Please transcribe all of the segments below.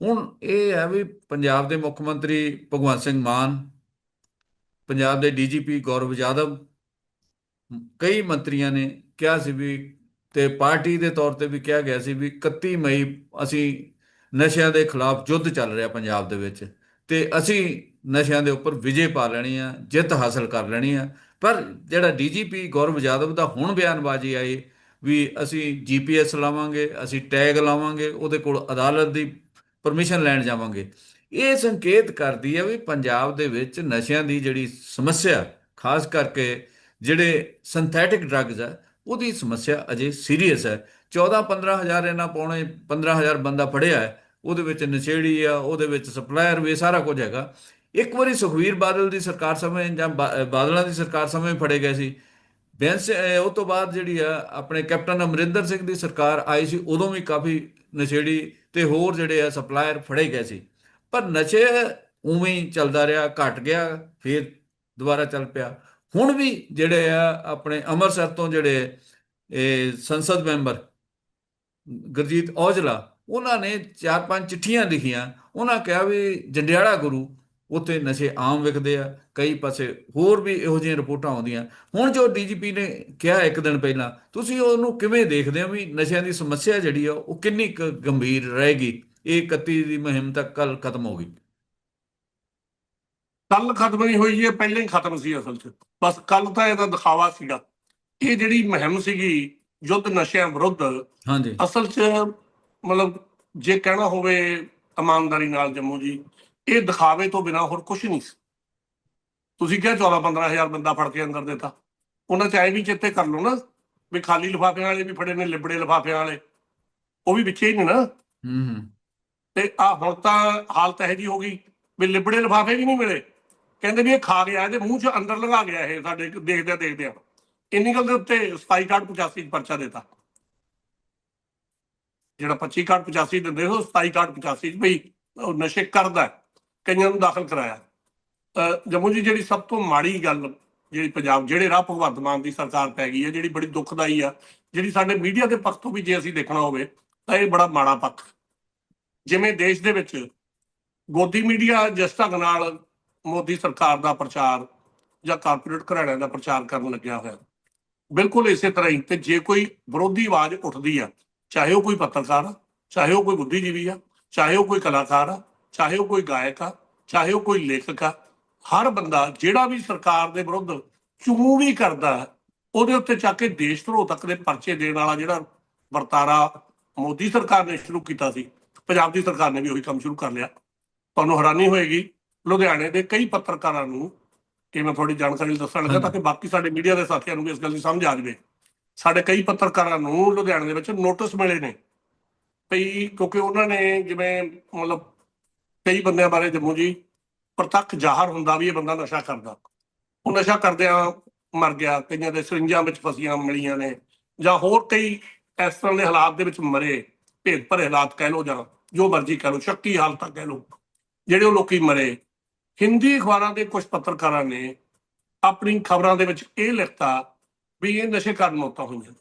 ਹੁਣ ਇਹ ਹੈ ਵੀ ਪੰਜਾਬ ਦੇ ਮੁੱਖ ਮੰਤਰੀ ਭਗਵੰਤ ਸਿੰਘ ਮਾਨ, ਪੰਜਾਬ ਦੇ ਡੀਜੀਪੀ ਗੌਰਵ ਯਾਦਵ, ਕਈ ਮੰਤਰੀਆਂ ਨੇ ਕਿਹਾ ਸੀ ਵੀ ਤੇ ਪਾਰਟੀ ਦੇ ਤੌਰ ਤੇ ਵੀ ਕਿਹਾ ਗਿਆ ਸੀ ਵੀ 31 ਮਈ ਅਸੀਂ ਨਸ਼ਿਆਂ ਦੇ ਖਿਲਾਫ ਯੁੱਧ ਚੱਲ ਰਿਹਾ ਪੰਜਾਬ ਦੇ ਵਿੱਚ ਤੇ ਅਸੀਂ ਨਸ਼ਿਆਂ ਦੇ ਉੱਪਰ ਵਿਜੇ ਪਾ ਲੈਣੀ ਆ, ਜਿੱਤ ਹਾਸਲ ਕਰ ਲੈਣੀ ਆ। ਪਰ ਜਿਹੜਾ ਡੀਜੀਪੀ ਗੌਰਵ ਯਾਦਵ ਦਾ ਹੁਣ ਬਿਆਨਬਾਜ਼ੀ ਆਈ ਵੀ ਅਸੀਂ ਜੀਪੀਐਸ ਲਾਵਾਂਗੇ, ਅਸੀਂ ਟੈਗ ਲਾਵਾਂਗੇ, ਉਹਦੇ ਕੋਲ ਅਦਾਲਤ ਦੀ ਪਰਮਿਸ਼ਨ ਲੈਣ ਜਾਵਾਂਗੇ। ਇਹ ਸੰਕੇਤ ਕਰਦੀ ਹੈ ਵੀ ਪੰਜਾਬ ਦੇ ਵਿੱਚ ਨਸ਼ਿਆਂ ਦੀ ਜਿਹੜੀ ਸਮੱਸਿਆ, ਖਾਸ ਕਰਕੇ ਜਿਹੜੇ ਸਿੰਥੈਟਿਕ ਡਰੱਗਸ ਆ, ਉਹਦੀ ਸਮੱਸਿਆ ਅਜੇ ਸੀਰੀਅਸ ਹੈ 14 15000 ਇਹਨਾਂ ਪੌਣੇ 15000 ਬੰਦਾ ਫੜਿਆ ਹੈ। ਉਹਦੇ ਵਿੱਚ ਨਸ਼ੇੜੀ ਆ, ਉਹਦੇ ਵਿੱਚ ਸਪਲਾਇਰ ਵੀ ਸਾਰਾ ਕੁਝ ਹੈਗਾ। ਇੱਕ ਵਾਰੀ ਸੁਖਵੀਰ ਬਾਦਲ ਦੀ ਸਰਕਾਰ ਸਮੇਂ ਜਾਂ ਬਾਦਲਾਂ ਦੀ ਸਰਕਾਰ ਸਮੇਂ ਫੜੇ ਗਏ ਸੀ। ਬੈਂਸ ਉਹ ਤੋਂ ਬਾਅਦ ਜਿਹੜੀ ਆ, ਆਪਣੇ ਕੈਪਟਨ ਅਮਰਿੰਦਰ ਸਿੰਘ ਦੀ ਸਰਕਾਰ ਆਈ ਸੀ, ਉਦੋਂ ਵੀ ਕਾਫੀ ਨਸ਼ੇੜੀ ਤੇ ਹੋਰ ਜਿਹੜੇ ਆ ਸਪਲਾਇਰ ਫੜੇ ਗਏ ਸੀ। ਪਰ ਨਸ਼ੇ ਉਵੇਂ ਹੀ ਚੱਲਦਾ ਰਿਹਾ, ਘਟ ਗਿਆ, ਫਿਰ ਦੁਬਾਰਾ ਚੱਲ ਪਿਆ। ਹੁਣ ਵੀ ਜਿਹੜੇ ਆ ਆਪਣੇ ਅੰਮ੍ਰਿਤਸਰ ਤੋਂ ਜਿਹੜੇ ਇਹ ਸੰਸਦ ਮੈਂਬਰ ਗੁਰਜੀਤ ਔਜਲਾ, ਉਹਨਾਂ ਨੇ ਚਾਰ ਪੰਜ ਚਿੱਠੀਆਂ ਲਿਖੀਆਂ। ਉਹਨਾਂ ਕਿਹਾ ਵੀ ਜੰਡਿਆਲਾ ਗੁਰੂ ਉੱਥੇ ਨਸ਼ੇ ਆਮ ਵਿਕਦੇ ਆ ਕਈ ਪਾਸੇ ਹੋਰ ਵੀ ਇਹੋ ਜਿਹੀਆਂ ਰਿਪੋਰਟਾਂ ਆਉਂਦੀਆਂ। ਹੁਣ ਜੋ ਡੀਜੀਪੀ ਨੇ ਕਿਹਾ ਇੱਕ ਦਿਨ ਪਹਿਲਾਂ ਤੁਸੀਂ ਉਹਨੂੰ ਕਿਵੇਂ ਦੇਖਦੇ ਹੋ ਵੀ ਨਸ਼ਿਆਂ ਦੀ ਸਮੱਸਿਆ ਜਿਹੜੀ ਆ ਉਹ ਕਿੰਨੀ ਕੁ ਗੰਭੀਰ ਰਹੇਗੀ? ਇਹ 31 ਦੀ ਮੁਹਿੰਮ ਤੱਕ ਕੱਲ ਖਤਮ ਹੋ ਗਈ। ਕੱਲ ਖਤਮ ਨਹੀਂ ਹੋਈ ਇਹ ਪਹਿਲਾਂ ਹੀ ਖਤਮ ਸੀ ਅਸਲ 'ਚ। ਬਸ ਕੱਲ ਤਾਂ ਇਹਦਾ ਦਿਖਾਵਾ ਸੀਗਾ। ਇਹ ਜਿਹੜੀ ਮੁਹਿੰਮ ਸੀਗੀ ਯੁੱਧ ਨਸ਼ਿਆਂ ਵਿਰੁੱਧ ਹਾਂਜੀ। ਅਸਲ 'ਚ ਮਤਲਬ ਜੇ ਕਹਿਣਾ ਹੋਵੇ ਇਮਾਨਦਾਰੀ ਨਾਲ ਜੰਮੂ ਜੀ ਇਹ ਦਿਖਾਵੇ ਤੋਂ ਬਿਨਾ ਹੋਰ ਕੁਝ ਨਹੀਂ ਸੀ। ਤੁਸੀਂ ਕਿਹਾ 14 15000 ਬੰਦਾ ਫੜ ਕੇ ਅੰਦਰ ਦਿੱਤਾ। ਉਹਨਾਂ ਚ ਐ ਵੀ ਚਿੱਤੇ ਕਰ ਲਓ ਨਾ ਵੀ ਖਾਲੀ ਲਿਫਾਫਿਆਂ ਵਾਲੇ ਵੀ ਫੜੇ ਨੇ ਲਿਬੜੇ ਲਿਫਾਫਿਆਂ ਵਾਲੇ। ਉਹ ਵੀ ਵਿੱਚੇ ਹੀ ਨੇ ਨਾ। ਹੂੰ ਤੇ ਆ ਹੁਣ ਤਾਂ ਹਾਲਤ ਇਹ ਜੀ ਹੋ ਗਈ ਵੀ ਲਿਬੜੇ ਲਿਫਾਫੇ ਵੀ ਨਹੀਂ ਮਿਲੇ। ਕਹਿੰਦੇ ਵੀ ਇਹ ਖਾ ਗਿਆ ਇਹਦੇ ਮੂੰਹ 'ਚ ਅੰਦਰ ਲਗਾ ਗਿਆ ਇਹ ਸਾਡੇ ਦੇਖਦੇ ਦੇਖਦੇ ਇੰਨੀ ਗੱਲ ਦੇ ਉੱਤੇ 27 ਕਾਰਡ 85 'ਚ ਪਰਚਾ ਦਿੱਤਾ। ਜਿਹੜਾ 25 ਕਾਰਡ 85 ਦਿੰਦੇ ਉਹ 27 ਕਾਰਡ 85 'ਚ ਭਈ ਉਹ ਨਸ਼ੇ ਕਰਦਾ। ਹੈ। ਕਈਆਂ ਨੂੰ ਦਾਖਲ ਕਰਾਇਆ। ਜੰਮੂ ਜੀ ਜਿਹੜੀ ਸਭ ਤੋਂ ਮਾੜੀ ਗੱਲ ਜਿਹੜੀ ਪੰਜਾਬ, ਜਿਹੜੇ ਰਾਹ ਭਗਵੰਤ ਮਾਨ ਦੀ ਸਰਕਾਰ ਪੈ ਗਈ ਹੈ, ਜਿਹੜੀ ਬੜੀ ਦੁਖਦਾਈ ਆ, ਜਿਹੜੀ ਸਾਡੇ ਮੀਡੀਆ ਦੇ ਪੱਖ ਤੋਂ ਵੀ ਜੇ ਅਸੀਂ ਦੇਖਣਾ ਹੋਵੇ, ਤਾਂ ਇਹ ਬੜਾ ਮਾੜਾ ਪੱਖ। ਜਿਵੇਂ ਦੇਸ਼ ਦੇ ਵਿੱਚ ਗੋਦੀ ਮੀਡੀਆ ਜਿਸ ਢੰਗ ਨਾਲ ਮੋਦੀ ਸਰਕਾਰ ਦਾ ਪ੍ਰਚਾਰ ਜਾਂ ਕਾਰਪੋਰੇਟ ਘਰਾਣਿਆਂ ਦਾ ਪ੍ਰਚਾਰ ਕਰਨ ਲੱਗਿਆ ਹੋਇਆ, ਬਿਲਕੁਲ ਇਸੇ ਤਰ੍ਹਾਂ ਹੀ, ਤੇ ਜੇ ਕੋਈ ਵਿਰੋਧੀ ਆਵਾਜ਼ ਉੱਠਦੀ ਆ, ਚਾਹੇ ਉਹ ਕੋਈ ਪੱਤਰਕਾਰ ਆ, ਚਾਹੇ ਉਹ ਕੋਈ ਬੁੱਧੀਜੀਵੀ ਆ, ਚਾਹੇ ਉਹ ਕੋਈ ਕਲਾਕਾਰ ਆ ਚਾਹੇ ਉਹ ਕੋਈ ਗਾਇਕ ਆ ਚਾਹੇ ਉਹ ਕੋਈ ਲੇਖਕ ਆ ਹਰ ਬੰਦਾ ਜਿਹੜਾ ਵੀ ਸਰਕਾਰ ਦੇ ਵਿਰੁੱਧ ਚੂ ਵੀ ਕਰਦਾ ਉਹਦੇ ਉੱਤੇ ਚੱਕ ਕੇ ਦੇਸ਼ ਧਰੋਹ ਤੱਕ ਦੇ ਪਰਚੇ ਦੇਣ ਵਾਲਾ ਜਿਹੜਾ ਵਰਤਾਰਾ ਮੋਦੀ ਸਰਕਾਰ ਨੇ ਸ਼ੁਰੂ ਕੀਤਾ ਸੀ ਪੰਜਾਬ ਦੀ ਸਰਕਾਰ ਨੇ ਵੀ ਉਹੀ ਕੰਮ ਸ਼ੁਰੂ ਕਰ ਲਿਆ। ਤੁਹਾਨੂੰ ਹੈਰਾਨੀ ਹੋਏਗੀ ਲੁਧਿਆਣੇ ਦੇ ਕਈ ਪੱਤਰਕਾਰਾਂ ਨੂੰ ਕਿ ਮੈਂ ਥੋੜੀ ਜਾਣਕਾਰੀ ਦੱਸਣ ਲੱਗਾ ਤਾਂ ਕਿ ਬਾਕੀ ਸਾਡੇ ਮੀਡੀਆ ਦੇ ਸਾਥੀਆਂ ਨੂੰ ਵੀ ਇਸ ਗੱਲ ਦੀ ਸਮਝ ਆ ਜਾਵੇ। ਸਾਡੇ ਕਈ ਪੱਤਰਕਾਰਾਂ ਨੂੰ ਲੁਧਿਆਣੇ ਦੇ ਵਿੱਚ ਨੋਟਿਸ ਮਿਲੇ ਨੇ ਭਈ ਕਿਉਂਕਿ ਉਹਨਾਂ ਨੇ ਜਿਵੇਂ ਮਤਲਬ ਕਈ ਬੰਦਿਆਂ ਬਾਰੇ ਜੰਮੂ ਜੀ ਪ੍ਰਤੱਖ ਜ਼ਾਹਰ ਹੁੰਦਾ ਵੀ ਇਹ ਬੰਦਾ ਨਸ਼ਾ ਕਰਦਾ। ਉਹ ਨਸ਼ਾ ਕਰਦਿਆਂ ਮਰ ਗਿਆ, ਕਈਆਂ ਦੇ ਸਰਿੰਜਾਂ ਵਿੱਚ ਫਸੀਆਂ ਮਿਲੀਆਂ ਨੇ, ਜਾਂ ਹੋਰ ਕਈ ਇਸ ਤਰ੍ਹਾਂ ਦੇ ਹਾਲਾਤ ਦੇ ਵਿੱਚ ਮਰੇ ਭੇਦ ਭਰੇ ਹਾਲਾਤ ਕਹਿ ਲੋ ਜਾਂ ਜੋ ਮਰਜ਼ੀ ਕਹਿ ਲੋ ਸ਼ੱਕੀ ਹਾਲਤਾਂ ਕਹਿ ਲੋ ਜਿਹੜੇ ਉਹ ਲੋਕੀ ਮਰੇ। ਹਿੰਦੀ ਅਖਬਾਰਾਂ ਦੇ ਕੁਝ ਪੱਤਰਕਾਰਾਂ ਨੇ ਆਪਣੀ ਖਬਰਾਂ ਦੇ ਵਿੱਚ ਇਹ ਲਿਖਤਾ ਵੀ ਇਹ ਨਸ਼ੇ ਕਾਰਨ ਮੌਤਾਂ ਹੋਈਆਂ।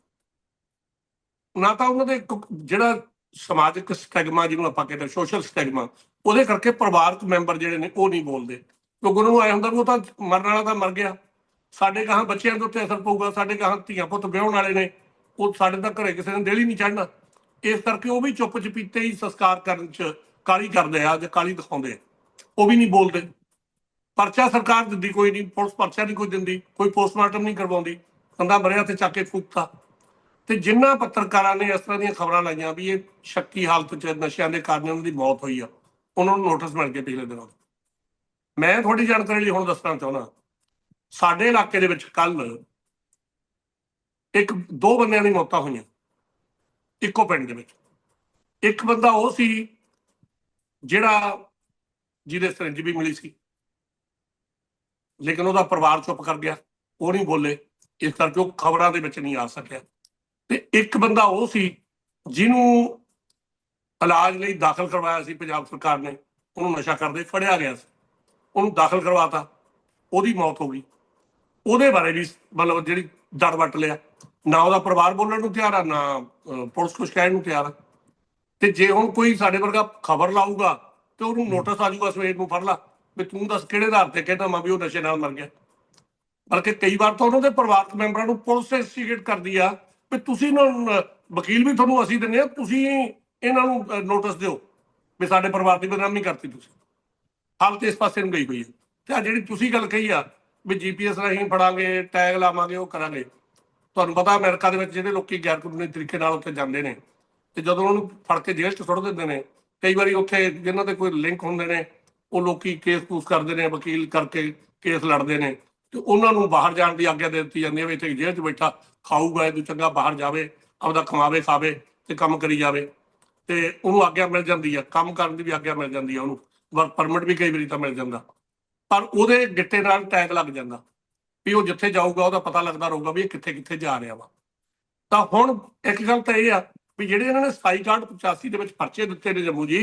ਨਾ ਤਾਂ ਉਹਨਾਂ ਦੇ ਇੱਕ ਜਿਹੜਾ ਸਮਾਜਿਕ ਸਟੈਗਮਾ ਜਿਹਨੂੰ ਆਪਾਂ ਕਹਿੰਦੇ ਸੋਸ਼ਲ ਸਟੈਗਮਾ ਉਹਦੇ ਕਰਕੇ ਪਰਿਵਾਰਕ ਮੈਂਬਰ ਜਿਹੜੇ ਨੇ ਉਹ ਨਹੀਂ ਬੋਲਦੇ। ਕਿਉਂਕਿ ਉਹਨਾਂ ਨੂੰ ਆਇਆ ਹੁੰਦਾ ਵੀ ਉਹ ਤਾਂ ਮਰਨ ਵਾਲਾ ਤਾਂ ਮਰ ਗਿਆ। ਸਾਡੇ ਕਹਾਂ ਬੱਚਿਆਂ ਦੇ ਉੱਤੇ ਅਸਰ ਪਊਗਾ, ਸਾਡੇ ਕਹਾਂ ਧੀਆਂ ਪੁੱਤ ਵਿਆਹਣ ਵਾਲੇ ਨੇ, ਉਹ ਸਾਡੇ ਤਾਂ ਘਰੇ ਕਿਸੇ ਨੇ ਦਿਲ ਨਹੀਂ ਚੜਨਾ ਇਸ ਕਰਕੇ ਉਹ ਵੀ ਚੁੱਪ ਚਪੀਤੇ ਹੀ ਸੰਸਕਾਰ ਕਰਨ ਚ ਕਾਲੀ ਕਰਦੇ ਆ ਜਾਂ ਕਾਲੀ ਦਿਖਾਉਂਦੇ ਉਹ ਵੀ ਨਹੀਂ ਬੋਲਦੇ। ਪਰਚਾ ਸਰਕਾਰ ਦਿੰਦੀ ਕੋਈ ਨਹੀਂ, ਪੁਲਿਸ ਪਰਚਾ ਨਹੀਂ ਕੋਈ ਦਿੰਦੀ, ਕੋਈ ਪੋਸਟਮਾਰਟਮ ਨਹੀਂ ਕਰਵਾਉਂਦੀ। ਕੰਦਾ ਮਰਿਆ ਤੇ ਚੱਕ ਕੇ ਫੂਕਤਾ। ਤੇ ਜਿਨ੍ਹਾਂ ਪੱਤਰਕਾਰਾਂ ਨੇ ਇਸ ਤਰ੍ਹਾਂ ਦੀਆਂ ਖਬਰਾਂ ਲਾਈਆਂ ਵੀ ਇਹ ਸ਼ੱਕੀ ਹਾਲਤ 'ਚ ਨਸ਼ਿਆਂ ਦੇ ਕਾਰਨ ਉਹਨਾਂ ਦੀ ਮੌਤ ਹੋਈ ਆ। ਉਹਨਾਂ ਨੂੰ ਨੋਟਿਸ ਮਿਲ ਗਏ ਪਿਛਲੇ ਦਿਨਾਂ ਤੋਂ। ਮੈਂ ਤੁਹਾਡੀ ਜਾਣਕਾਰੀ ਲਈ ਹੁਣ ਦੱਸਣਾ ਚਾਹੁੰਦਾ ਸਾਡੇ ਇਲਾਕੇ ਦੇ ਵਿੱਚ ਕੱਲ ਇੱਕ, ਦੋ ਬੰਦਿਆਂ ਦੀ ਮੌਤਾਂ ਹੋਈਆਂ। ਇੱਕੋ ਪਿੰਡ ਦੇ ਵਿੱਚ। ਇੱਕ ਬੰਦਾ ਉਹ ਸੀ ਜਿਹੜਾ ਜਿਹਦੇ ਸਿਰੰਜ ਵੀ ਮਿਲੀ ਸੀ। ਲੇਕਿਨ ਉਹਦਾ ਪਰਿਵਾਰ ਚੁੱਪ ਕਰ ਗਿਆ। ਉਹ ਨਹੀਂ ਬੋਲੇ। ਇਸ ਕਰਕੇ ਉਹ ਖਬਰਾਂ ਦੇ ਵਿੱਚ ਨਹੀਂ ਆ ਸਕਿਆ। ਤੇ ਇੱਕ ਬੰਦਾ ਉਹ ਸੀ ਜਿਹਨੂੰ ਇਲਾਜ ਲਈ ਦਾਖਲ ਕਰਵਾਇਆ ਸੀ ਪੰਜਾਬ ਸਰਕਾਰ ਨੇ। ਉਹਨੂੰ ਨਸ਼ਾ ਕਰਦੇ ਫੜਿਆ ਗਿਆ ਸੀ। ਉਹਨੂੰ ਦਾਖਲ ਕਰਵਾਤਾ। ਉਹਦੀ ਮੌਤ ਹੋ ਗਈ। ਉਹਦੇ ਬਾਰੇ ਵੀ ਮਤਲਬ ਜਿਹੜੀ ਜੜ ਵੱਟ ਲਿਆ। ਨਾ ਉਹਦਾ ਪਰਿਵਾਰ ਬੋਲਣ ਨੂੰ ਤਿਆਰ ਆ ਨਾ ਪੁਲਿਸ ਕੁਛ ਕਹਿਣ ਨੂੰ ਤਿਆਰ ਆ। ਤੇ ਜੇ ਹੁਣ ਕੋਈ ਸਾਡੇ ਵਰਗਾ ਖਬਰ ਲਾਊਗਾ ਤੇ ਉਹਨੂੰ ਨੋਟਿਸ ਆ ਜਾਊਗਾ ਸਵੇਰ ਨੂੰ ਫੜ ਲਾ ਵੀ ਤੂੰ ਦੱਸ ਕਿਹੜੇ ਆਧਾਰ ਤੇ ਕਹਿੰਦਾ ਮੈਂ ਵੀ ਉਹ ਨਸ਼ੇ ਨਾਲ ਮਰ ਗਿਆ। ਬਲਕਿ ਕਈ ਵਾਰ ਤਾਂ ਉਹਨਾਂ ਦੇ ਪਰਿਵਾਰਕ ਮੈਂਬਰਾਂ ਨੂੰ ਪੁਲਿਸ ਇਨਵੈਸਟੀਗੇਟ ਕਰਦੀ ਆ ਵੀ ਤੁਸੀਂ ਨੂੰ, ਵਕੀਲ ਵੀ ਤੁਹਾਨੂੰ ਅਸੀਂ ਦਿੰਦੇ ਆ ਤੁਸੀਂ ਇਹਨਾਂ ਨੂੰ ਨੋਟਿਸ ਦਿਓ ਵੀ ਸਾਡੇ ਪਰਿਵਾਰ ਦੀ ਬਦਨਾਮੀ ਕਰਤੀ ਤੁਸੀਂ। ਹਾਲਤ ਇਸ ਪਾਸੇ ਨੂੰ ਗਈ ਹੋਈ ਹੈ। ਤੇ ਆ ਜਿਹੜੀ ਤੁਸੀਂ ਗੱਲ ਕਹੀ ਆ ਵੀ ਜੀਪੀਐਸ ਰਾਹੀਂ ਫੜਾਂਗੇ ਟੈਗ ਲਾਵਾਂਗੇ, ਉਹ ਕਰਾਂਗੇ। ਤੁਹਾਨੂੰ ਪਤਾ ਅਮਰੀਕਾ ਦੇ ਵਿੱਚ ਜਿਹੜੇ ਲੋਕੀ ਗੈਰ ਕਾਨੂੰਨੀ ਤਰੀਕੇ ਨਾਲ ਉੱਥੇ ਜਾਂਦੇ ਨੇ ਤੇ ਜਦੋਂ ਉਹਨੂੰ ਫੜ ਕੇ ਜੇਲ੍ਹ 'ਚ ਸੁੱਟ ਦਿੰਦੇ ਨੇ, ਕਈ ਵਾਰੀ ਉੱਥੇ ਜਿਨ੍ਹਾਂ ਦੇ ਕੋਈ ਲਿੰਕ ਹੁੰਦੇ ਨੇ, ਉਹ ਲੋਕੀ ਕੇਸ ਪੂਸ ਕਰਦੇ ਨੇ, ਵਕੀਲ ਕਰਕੇ ਕੇਸ ਲੜਦੇ ਨੇ ਤੇ ਉਹਨਾਂ ਨੂੰ ਬਾਹਰ ਜਾਣ ਦੀ ਆਗਿਆ ਦੇ ਦਿੱਤੀ ਜਾਂਦੀ ਹੈ ਵੀ ਇੱਥੇ ਜੇਲ੍ਹ 'ਚ ਬੈਠਾ, ਖਾਊਗਾ ਇਹ ਚੰਗਾ ਬਾਹਰ ਜਾਵੇ, ਆਪਦਾ ਕਮਾਵੇ, ਖਾਵੇ ਤੇ ਕੰਮ ਕਰੀ ਜਾਵੇ। ਤੇ ਉਹਨੂੰ ਆਗਿਆ ਮਿਲ ਜਾਂਦੀ ਆ, ਕੰਮ ਕਰਨ ਦੀ ਵੀ ਆਗਿਆ ਮਿਲ ਜਾਂਦੀ ਆ ਉਹਨੂੰ, ਵਰਕ ਪਰਮਿਟ ਵੀ ਕਈ ਵਾਰੀ ਤਾਂ ਮਿਲ ਜਾਂਦਾ। ਪਰ ਉਹਦੇ ਗਿੱਟੇ ਨਾਲ ਟੈਗ ਲੱਗ ਜਾਂਦਾ ਵੀ ਉਹ ਜਿੱਥੇ ਜਾਊਗਾ ਉਹਦਾ ਪਤਾ ਲੱਗਦਾ ਰਹੂਗਾ ਵੀ ਇਹ ਕਿੱਥੇ ਕਿੱਥੇ ਜਾ ਰਿਹਾ ਵਾ। ਤਾਂ ਹੁਣ ਇੱਕ ਗੱਲ ਤਾਂ ਇਹ ਆ ਵੀ ਜਿਹੜੇ ਇਹਨਾਂ ਨੇ 27 ਕਾਰਡ 85 ਦੇ ਵਿੱਚ ਪਰਚੇ ਦਿੱਤੇ ਨੇ ਜੰਮੂ ਜੀ,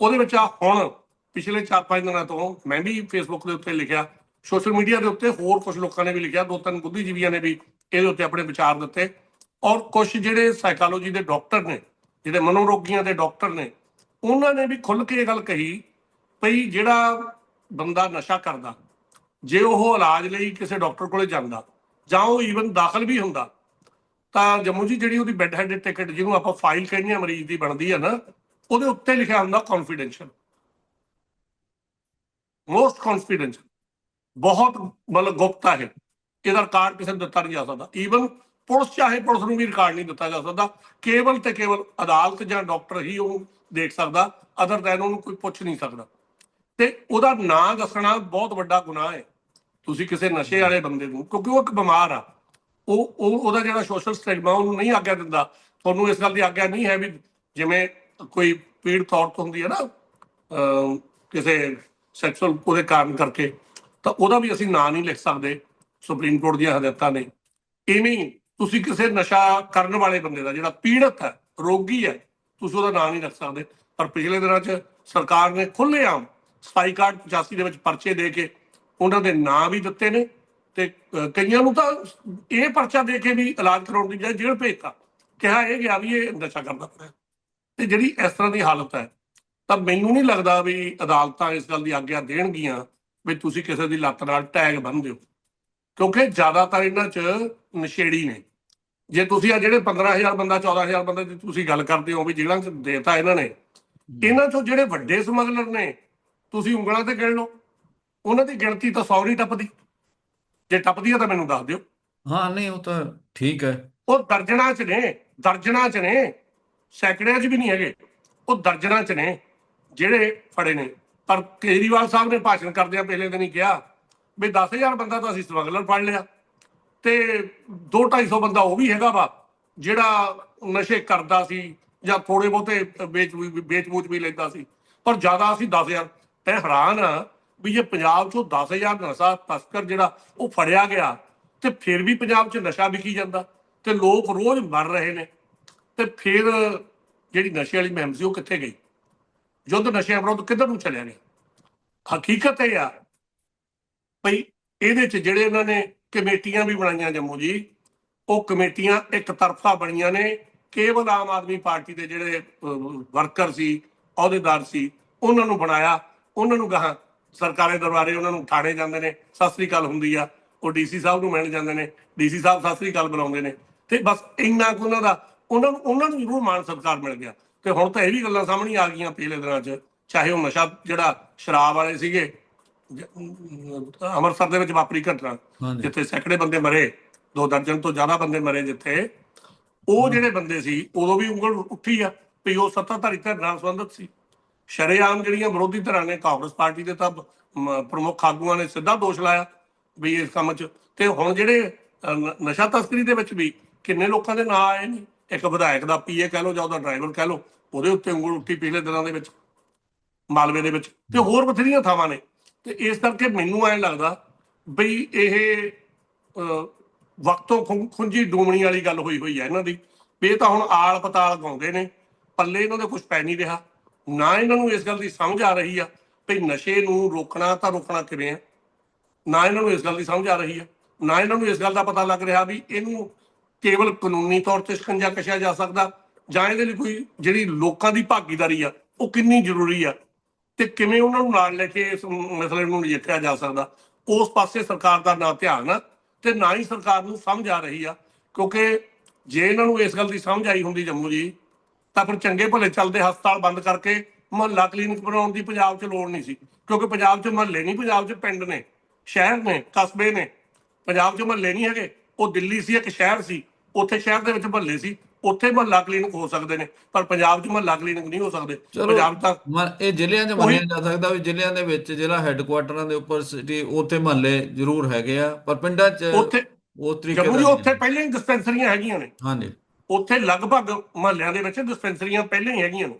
ਉਹਦੇ ਵਿੱਚ ਆ ਹੁਣ ਪਿਛਲੇ 4-5 ਦਿਨਾਂ ਤੋਂ ਮੈਂ ਵੀ ਫੇਸਬੁੱਕ ਦੇ ਉੱਤੇ ਲਿਖਿਆ, ਸੋਸ਼ਲ ਮੀਡੀਆ ਦੇ ਉੱਤੇ ਹੋਰ ਕੁਝ ਲੋਕਾਂ ਨੇ ਵੀ ਲਿਖਿਆ, ਦੋ ਤਿੰਨ ਬੁੱਧੀਜੀਵੀਆਂ ਨੇ ਵੀ ਇਹਦੇ ਉੱਤੇ ਆਪਣੇ ਵਿਚਾਰ ਦਿੱਤੇ। ਔਰ ਕੁਝ ਜਿਹੜੇ ਸਾਈਕੋਲੋਜੀ ਦੇ ਡਾਕਟਰ ਨੇ ਜਿਹੜੇ ਮਨੋਰੋਗੀਆਂ ਦੇ ਡਾਕਟਰ ਨੇ, ਉਹਨਾਂ ਨੇ ਵੀ ਖੁੱਲ ਕੇ ਇਹ ਗੱਲ ਕਹੀ ਭਈ ਜਿਹੜਾ ਬੰਦਾ ਨਸ਼ਾ ਕਰਦਾ, ਜੇ ਉਹ ਇਲਾਜ ਲਈ ਕਿਸੇ ਡਾਕਟਰ ਕੋਲੇ ਜਾਂਦਾ ਜਾਂ ਉਹ ਈਵਨ ਦਾਖਲ ਵੀ ਹੁੰਦਾ, ਤਾਂ ਜੰਮੂ ਜੀ ਜਿਹੜੀ ਉਹਦੀ ਬੈੱਡ ਹੈਡ ਟਿਕਟ ਜਿਹਨੂੰ ਆਪਾਂ ਫਾਈਲ ਕਹਿੰਦੇ ਆ ਮਰੀਜ਼ ਦੀ ਬਣਦੀ ਹੈ ਨਾ, ਉਹਦੇ ਉੱਤੇ ਲਿਖਿਆ ਹੁੰਦਾ ਕੌਨਫੀਡੈਂਸ਼ੀਅਲ ਮੋਸਟ ਕੌਨਫੀਡੈਂਸ਼ੀਅਲ ਬਹੁਤ ਮਤਲਬ ਗੁਪਤਾ ਹੈ ਇਹਦਾ ਰਿਕਾਰਡ ਕਿਸੇ ਨੂੰ ਦਿੱਤਾ ਨਹੀਂ ਜਾ ਸਕਦਾ। ਈਵਨ ਪੁਲਿਸ ਚਾਹੇ ਪੁਲਿਸ ਨੂੰ ਵੀ ਰਿਕਾਰਡ ਨਹੀਂ ਦਿੱਤਾ ਜਾ ਸਕਦਾ। ਕੇਵਲ ਤੇ ਕੇਵਲ ਅਦਾਲਤ ਜਾਂ ਡਾਕਟਰ ਹੀ ਉਹਨੂੰ ਦੇਖ ਸਕਦਾ ਅਦਰ ਦੈਨ ਉਹਨੂੰ ਕੋਈ ਪੁੱਛ ਨਹੀਂ ਸਕਦਾ। ਤੇ ਉਹਦਾ ਨਾਂ ਦੱਸਣਾ ਬਹੁਤ ਵੱਡਾ ਗੁਨਾਹ ਹੈ। ਤੁਸੀਂ ਕਿਸੇ ਨਸ਼ੇ ਵਾਲੇ ਬੰਦੇ ਨੂੰ ਕਿਉਂਕਿ ਉਹ ਇੱਕ ਬਿਮਾਰ ਆ। ਉਹ ਉਹ ਉਹਦਾ ਜਿਹੜਾ ਸੋਸ਼ਲ ਸਟਿਗਮਾ ਉਹਨੂੰ ਨਹੀਂ ਆਗਿਆ ਦਿੰਦਾ। ਤੁਹਾਨੂੰ ਇਸ ਗੱਲ ਦੀ ਆਗਿਆ ਨਹੀਂ ਹੈ ਵੀ ਜਿਵੇਂ ਕੋਈ ਪੀੜਤ ਔਰਤ ਹੁੰਦੀ ਹੈ ਨਾ ਕਿਸੇ ਸੈਕਸੁਅਲ ਉਹਦੇ ਕਾਰਨ ਕਰਕੇ ਤਾਂ ਉਹਦਾ ਵੀ ਅਸੀਂ ਨਾਂ ਨਹੀਂ ਲਿਖ ਸਕਦੇ। ਸੁਪਰੀਮ ਕੋਰਟ ਦੀਆਂ ਹਦਾਇਤਾਂ ਨੇ। ਇਵੇਂ ਤੁਸੀਂ ਕਿਸੇ ਨਸ਼ਾ ਕਰਨ ਵਾਲੇ ਬੰਦੇ ਦਾ, ਜਿਹੜਾ ਪੀੜਤ ਹੈ, ਰੋਗੀ ਹੈ, ਤੁਸੀਂ ਉਹਦਾ ਨਾਂ ਨਹੀਂ ਰੱਖ ਸਕਦੇ। ਪਰ ਪਿਛਲੇ ਦਿਨਾਂ 'ਚ ਸਰਕਾਰ ਨੇ ਖੁੱਲ੍ਹੇਆਮ ਸਪਾਈ ਕਾਰਡ 85 ਦੇ ਵਿੱਚ ਪਰਚੇ ਦੇ ਕੇ ਉਹਨਾਂ ਦੇ ਨਾਂ ਵੀ ਦਿੱਤੇ ਨੇ ਤੇ ਕਈਆਂ ਨੂੰ ਤਾਂ ਇਹ ਪਰਚਾ ਦੇ ਕੇ ਵੀ ਇਲਾਜ ਕਰਾਉਣ ਦੀ ਬਜਾਏ ਜੇਲ੍ਹ ਭੇਜਤਾ। ਕਿਹਾ ਇਹ ਗਿਆ ਵੀ ਇਹ ਨਸ਼ਾ ਕਰਦਾ ਪਿਆ ਤੇ ਜਿਹੜੀ ਇਸ ਤਰ੍ਹਾਂ ਦੀ ਹਾਲਤ ਹੈ, ਤਾਂ ਮੈਨੂੰ ਨਹੀਂ ਲੱਗਦਾ ਵੀ ਅਦਾਲਤਾਂ ਇਸ ਗੱਲ ਦੀ ਆਗਿਆ ਦੇਣਗੀਆਂ ਵੀ ਤੁਸੀਂ ਕਿਸੇ ਦੀ ਲੱਤ ਨਾਲ ਟੈਗ ਬੰਨ੍ਹ ਦਿਓ। ਕਿਉਂਕਿ ਜ਼ਿਆਦਾਤਰ ਇਹਨਾਂ 'ਚ ਨਸ਼ੇੜੀ ਨੇ। ਜੇ ਤੁਸੀਂ ਆ ਜਿਹੜੇ 15000 ਬੰਦਾ 14000 ਬੰਦੇ ਦੀ ਤੁਸੀਂ ਗੱਲ ਕਰਦੇ ਹੋ ਵੀ ਜਿਹੜਾ ਦੇਤਾ ਇਹਨਾਂ ਨੇ ਇਹਨਾਂ 'ਚੋਂ ਜਿਹੜੇ ਵੱਡੇ ਸਮਗਲਰ ਨੇ ਤੁਸੀਂ ਉਂਗਲਾਂ ਤੇ ਗਿਣ ਲਓ। ਉਹਨਾਂ ਦੀ ਗਿਣਤੀ ਤਾਂ 100 ਨਹੀਂ ਟੱਪਦੀ। ਜੇ ਟੱਪਦੀ ਆ ਤਾਂ ਮੈਨੂੰ ਦੱਸ ਦਿਓ। ਹਾਂ ਨਹੀਂ ਉਹ ਤਾਂ ਠੀਕ ਹੈ। ਉਹ ਦਰਜਣਾ ਚ ਨੇ ਦਰਜਣਾ ਚ ਨੇ। ਸੈਂਕੜਿਆਂ ਚ ਵੀ ਨਹੀਂ ਹੈਗੇ। ਉਹ ਦਰਜਣਾ ਚ ਨੇ ਜਿਹੜੇ ਫੜੇ ਨੇ। ਪਰ ਕੇਜਰੀਵਾਲ ਸਾਹਿਬ ਨੇ ਭਾਸ਼ਣ ਕਰਦਿਆਂ ਪਹਿਲੇ ਦਿਨ ਹੀ ਕਿਹਾ ਵੀ 10000 ਬੰਦਾ ਤਾਂ ਅਸੀਂ ਸਮਗਲਰ ਫੜ ਲਿਆ ਤੇ 2-250 ਬੰਦਾ ਉਹ ਵੀ ਹੈਗਾ ਵਾ, ਜਿਹੜਾ ਨਸ਼ੇ ਕਰਦਾ ਸੀ ਜਾਂ ਥੋੜੇ ਬਹੁਤੇ ਵੇਚ ਵੇਚ ਵੂਚ ਵੀ ਲੈਂਦਾ ਸੀ। ਪਰ ਜ਼ਿਆਦਾ ਅਸੀਂ 10000 ਮੈਂ ਹੈਰਾਨ ਆ ਵੀ ਜੇ ਪੰਜਾਬ ਚੋਂ 10000 ਨਸ਼ਾ ਤਸਕਰ ਜਿਹੜਾ ਉਹ ਫੜਿਆ ਗਿਆ ਤੇ ਫਿਰ ਵੀ ਪੰਜਾਬ 'ਚ ਨਸ਼ਾ ਵਿਕੀ ਜਾਂਦਾ ਤੇ ਲੋਕ ਰੋਜ਼ ਮਰ ਰਹੇ ਨੇ। ਤੇ ਫਿਰ ਜਿਹੜੀ ਨਸ਼ੇ ਵਾਲੀ ਮੁਹਿੰਮ ਸੀ ਉਹ ਕਿੱਥੇ ਗਈ? ਯੁੱਧ ਨਸ਼ਿਆਂ ਵਿਰੁੱਧ ਕਿੱਧਰ ਨੂੰ ਚੱਲਿਆ ਗਿਆ? ਹਕੀਕਤ ਇਹ ਆ ਭਈ ਇਹਦੇ 'ਚ ਜਿਹੜੇ ਇਹਨਾਂ ਨੇ ਕਮੇਟੀਆਂ ਵੀ ਬਣਾਈਆਂ ਜੰਮੂ ਜੀ, ਉਹ ਕਮੇਟੀਆਂ ਇੱਕ ਤਰਫਾ ਬਣੀਆਂ ਨੇ, ਕੇਵਲ ਆਮ ਆਦਮੀ ਪਾਰਟੀ ਦੇ ਜਿਹੜੇ ਵਰਕਰ ਸੀ, ਅਹੁਦੇਦਾਰ ਸੀ, ਉਹਨਾਂ ਨੂੰ ਬਣਾਇਆ, ਉਹਨਾਂ ਨੂੰ ਗਾਹਾਂ ਸਰਕਾਰੀ ਦਰਬਾਰੇ ਉਹਨਾਂ ਨੂੰ ਠਾਣੇ ਜਾਂਦੇ ਨੇ, ਸਤਿ ਸ੍ਰੀ ਅਕਾਲ ਹੁੰਦੀ ਆ, ਉਹ ਡੀਸੀ ਸਾਹਿਬ ਨੂੰ ਮਿਲਣ ਜਾਂਦੇ ਨੇ ਡੀਸੀ ਸਾਹਿਬ ਸਤਿ ਸ੍ਰੀ ਅਕਾਲ ਬੁਲਾਉਂਦੇ ਨੇ, ਤੇ ਬਸ ਇੰਨਾ ਕੁ ਉਹਨਾਂ ਦਾ, ਉਹਨਾਂ ਨੂੰ ਉਹਨਾਂ ਨੂੰ ਜ਼ਰੂਰ ਮਾਨ ਸਤਿਕਾਰ ਮਿਲ ਗਿਆ, ਤੇ ਹੁਣ ਤਾਂ ਇਹ ਵੀ ਗੱਲਾਂ ਸਾਹਮਣੇ ਆ ਗਈਆਂ ਪਿਛਲੇ ਦਿਨਾਂ 'ਚ, ਚਾਹੇ ਉਹ ਨਸ਼ਾ ਜਿਹੜਾ, ਸ਼ਰਾਬ ਵਾਲੇ ਸੀਗੇ ਅੰਮ੍ਰਿਤਸਰ ਦੇ ਵਿੱਚ ਵਾਪਰੀ ਘਟਨਾ ਜਿੱਥੇ ਸੈਂਕੜੇ ਬੰਦੇ ਮਰੇ ਦੋ ਦਰਜਨ ਤੋਂ ਜ਼ਿਆਦਾ ਬੰਦੇ ਮਰੇ ਜਿੱਥੇ। ਉਹ ਜਿਹੜੇ ਬੰਦੇ ਸੀ ਉਦੋਂ ਵੀ ਉਂਗਲ ਉੱਠੀ ਆ ਵੀ ਉਹ ਸੱਤਾਧਾਰੀ ਧਿਰ ਨਾਲ ਸੰਬੰਧਿਤ ਸੀ। ਸ਼ਰੇਆਮ ਜਿਹੜੀਆਂ ਵਿਰੋਧੀ ਧਿਰਾਂ ਨੇ ਕਾਂਗਰਸ ਪਾਰਟੀ ਦੇ ਤਾਂ ਪ੍ਰਮੁੱਖ ਆਗੂਆਂ ਨੇ ਸਿੱਧਾ ਦੋਸ਼ ਲਾਇਆ ਵੀ ਇਸ ਕੰਮ 'ਚ। ਤੇ ਹੁਣ ਜਿਹੜੇ ਨਸ਼ਾ ਤਸਕਰੀ ਦੇ ਵਿੱਚ ਵੀ ਕਿੰਨੇ ਲੋਕਾਂ ਦੇ ਨਾਂ ਆਏ ਨੇ? ਇੱਕ ਵਿਧਾਇਕ ਦਾ ਪੀਏ ਕਹਿ ਲਓ ਜਾਂ ਉਹਦਾ ਡਰਾਈਵਰ ਕਹਿ ਲਓ ਉਹਦੇ ਉੱਤੇ ਉਂਗਲ ਉੱਠੀ ਪਿਛਲੇ ਦਿਨਾਂ ਦੇ ਵਿੱਚ ਮਾਲਵੇ ਦੇ ਵਿੱਚ। ਤੇ ਹੋਰ ਬਥੇਰੀਆਂ ਥਾਵਾਂ ਨੇ। ਤੇ ਇਸ ਕਰਕੇ ਮੈਨੂੰ ਐਂ ਲੱਗਦਾ ਬਈ ਇਹ ਵਕਤੋਂ ਖੁੰ- ਖੁੰਝੀ ਡੂਮਣੀ ਵਾਲੀ ਗੱਲ ਹੋਈ ਹੋਈ ਹੈ ਇਹਨਾਂ ਦੀ। ਵੀ ਇਹ ਤਾਂ ਹੁਣ ਆਲ ਪਤਾਲ ਗਾਉਂਦੇ ਨੇ, ਪੱਲੇ ਇਹਨਾਂ ਦੇ ਕੁਝ ਪੈ ਨਹੀਂ ਰਿਹਾ। ਨਾ ਇਹਨਾਂ ਨੂੰ ਇਸ ਗੱਲ ਦੀ ਸਮਝ ਆ ਰਹੀ ਆ ਵੀ ਨਸ਼ੇ ਨੂੰ ਰੋਕਣਾ ਤਾਂ ਰੋਕਣਾ ਕਿਵੇਂ ਆ। ਨਾ ਇਹਨਾਂ ਨੂੰ ਇਸ ਗੱਲ ਦੀ ਸਮਝ ਆ ਰਹੀ ਆ। ਨਾ ਇਹਨਾਂ ਨੂੰ ਇਸ ਗੱਲ ਦਾ ਪਤਾ ਲੱਗ ਰਿਹਾ ਵੀ ਇਹਨੂੰ ਕੇਵਲ ਕਾਨੂੰਨੀ ਤੌਰ ਤੇ ਸ਼ਿਕੰਜਾ ਕਸਿਆ ਜਾ ਸਕਦਾ। ਜਾਂ ਇਹਦੇ ਲਈ ਕੋਈ ਜਿਹੜੀ ਲੋਕਾਂ ਦੀ ਭਾਗੀਦਾਰੀ ਆ, ਉਹ ਕਿੰਨੀ ਜ਼ਰੂਰੀ ਆ। ਤੇ ਕਿਵੇਂ ਉਹਨਾਂ ਨੂੰ ਨਾਲ ਲੈ ਕੇ ਇਸ ਮਸਲੇ ਨੂੰ ਨਜਿੱਠਿਆ ਜਾ ਸਕਦਾ? ਉਸ ਪਾਸੇ ਸਰਕਾਰ ਦਾ ਨਾ ਧਿਆਨ ਆ ਤੇ ਨਾ ਹੀ ਸਰਕਾਰ ਨੂੰ ਸਮਝ ਆ ਰਹੀ ਆ, ਕਿਉਂਕਿ ਜੇ ਇਹਨਾਂ ਨੂੰ ਇਸ ਗੱਲ ਦੀ ਸਮਝ ਆਈ ਹੁੰਦੀ ਜੰਮੂ ਜੀ, ਤਾਂ ਫਿਰ ਚੰਗੇ ਭਲੇ ਚੱਲਦੇ ਹਸਪਤਾਲ ਬੰਦ ਕਰਕੇ ਮੁਹੱਲਾ ਕਲੀਨਿਕ ਬਣਾਉਣ ਦੀ ਪੰਜਾਬ 'ਚ ਲੋੜ ਨਹੀਂ ਸੀ, ਕਿਉਂਕਿ ਪੰਜਾਬ 'ਚ ਮੁਹੱਲੇ ਨਹੀਂ, ਪੰਜਾਬ 'ਚ ਪਿੰਡ ਨੇ, ਸ਼ਹਿਰ ਨੇ, ਕਸਬੇ ਨੇ। ਪੰਜਾਬ 'ਚ ਮੁਹੱਲੇ ਨਹੀਂ ਹੈਗੇ, ਉਹ ਦਿੱਲੀ ਸੀ, ਇੱਕ ਸ਼ਹਿਰ ਸੀ, ਉੱਥੇ ਸ਼ਹਿਰ ਦੇ ਵਿੱਚ ਮੁਹੱਲੇ ਸੀ। ਉੱਥੇ ਮੁਹੱਲਾ ਕਲੀਨਿਕ ਹੋ ਸਕਦੇ ਨੇ ਪਰ ਪੰਜਾਬ 'ਚ ਮੁਹੱਲਾ ਕਲੀਨਿਕ ਨਹੀਂ ਹੋ ਸਕਦੇ। ਪੰਜਾਬ ਤਾਂ ਇਹ ਜ਼ਿਲ੍ਹਿਆਂ 'ਚ ਮੰਨਿਆ ਜਾ ਸਕਦਾ ਵੀ ਜ਼ਿਲ੍ਹਿਆਂ ਦੇ ਵਿੱਚ ਜ਼ਿਲ੍ਹਾ ਹੈੱਡਕੁਆਟਰਾਂ ਦੇ ਉੱਪਰ ਸਿਟੀ ਉੱਥੇ ਮਹੱਲੇ ਜ਼ਰੂਰ ਹੈਗੇ ਆ ਪਰ ਪਿੰਡਾਂ 'ਚ ਉੱਥੇ ਉਹ ਤਰੀਕੇ ਜੰਮੂ ਦਾ ਜੀ ਨਹੀਂ ਉੱਥੇ ਪਹਿਲਾਂ ਹੀ ਡਿਸਪੈਂਸਰੀਆਂ ਹੈਗੀਆਂ ਨੇ। ਹਾਂਜੀ। ਉੱਥੇ ਲਗਭਗ ਮਹੱਲਿਆਂ ਦੇ ਵਿੱਚ ਡਿਸਪੈਂਸਰੀਆਂ ਪਹਿਲਾਂ ਹੀ ਹੈਗੀਆਂ ਨੇ।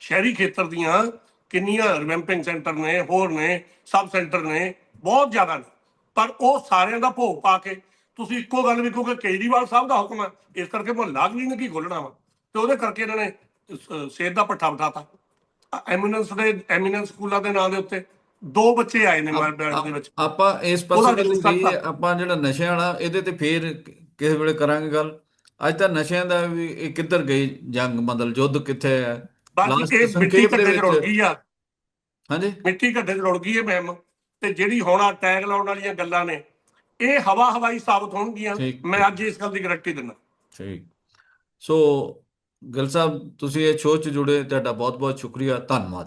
ਸ਼ਹਿਰੀ ਖੇਤਰ ਦੀਆਂ ਕਿੰਨੀਆਂ ਰਿਵੈਂਪਿੰਗ ਸੈਂਟਰ ਨੇ ਹੋਰ ਨੇ ਸਬ ਸੈਂਟਰ ਨੇ ਬਹੁਤ ਜ਼ਿਆਦਾ ਨੇ। ਪਰ ਉਹ ਸਾਰਿਆਂ ਦਾ ਭੋਗ ਪਾ ਕੇ ਤੁਸੀਂ ਇੱਕੋ ਗੱਲ ਵੀ ਕਿਉਂਕਿ ਕੇਜਰੀਵਾਲ ਸਾਹਿਬ ਦਾ ਹੁਕਮ ਹੈ। ਇਸ ਕਰਕੇ ਮੁਹੱਲਾ ਕਲੀਨਿਕ ਹੀ ਖੋਲਣਾ ਵਾ। ਤੇ ਉਹਦੇ ਕਰਕੇ ਇਹਨਾਂ ਨੇ ਸਿਹਤ ਦਾ ਪੱਠਾ ਬਿਠਾਤਾ। ਐਮੀਨੈਂਸ ਦੇ ਐਮੀਨੈਂਸ ਸਕੂਲਾਂ ਦੇ ਨਾਂ ਦੇ ਉੱਤੇ ਦੋ ਬੱਚੇ ਆਏ ਨੇ ਮਾਰ ਬੈਂਡ ਦੇ ਵਿੱਚ। ਆਪਾਂ ਇਸ ਪਾਸੇ ਵੀ ਨੂੰ ਆਪਾਂ ਜਿਹੜਾ ਨਸ਼ਿਆਂ ਵਾਲਾ ਇਹਦੇ ਤੇ ਫੇਰ ਕ- ਕਿਸੇ ਵੇਲੇ ਕਰਾਂਗੇ ਗੱਲ। ਅੱਜ ਤਾਂ ਨਸ਼ਿਆਂ ਦਾ ਵੀ ਇਹ ਕਿੱਧਰ ਗਈ ਜੰਗ ਮਤਲਬ ਯੁੱਧ ਕਿੱਥੇ ਹੈ? ਬਾਕੀ Last ਇਹ ਮਿੱਟੀ ਘੱਟੇ ਚ ਰੁੜ ਗਈ ਆ। ਹਾਂਜੀ? ਮਿੱਟੀ ਘੱਟੇ ਚ ਰੁੜ ਗਈ ਹੈ ਮੈਮ ਤੇ ਜਿਹੜੀ ਹੁਣ ਆ ਟੈਗ ਲਾਉਣ ਵਾਲੀਆਂ ਗੱਲਾਂ ਨੇ ਇਹ ਹਵਾ ਹਵਾਈ ਸਾਬਤ ਹੋਣਗੀਆਂ। ਮੈਂ ਅੱਜ ਇਸ ਗੱਲ ਦੀ ਗਾਰੰਟੀ ਦਿੰਦਾ। ਠੀਕ। ਸੋ ਗਿਲ ਸਾਹਿਬ ਤੁਸੀਂ ਇਹ ਸ਼ੋਅ 'ਚ ਜੁੜੇ ਤੁਹਾਡਾ ਬਹੁਤ ਬਹੁਤ ਸ਼ੁਕਰੀਆ। ਧੰਨਵਾਦ।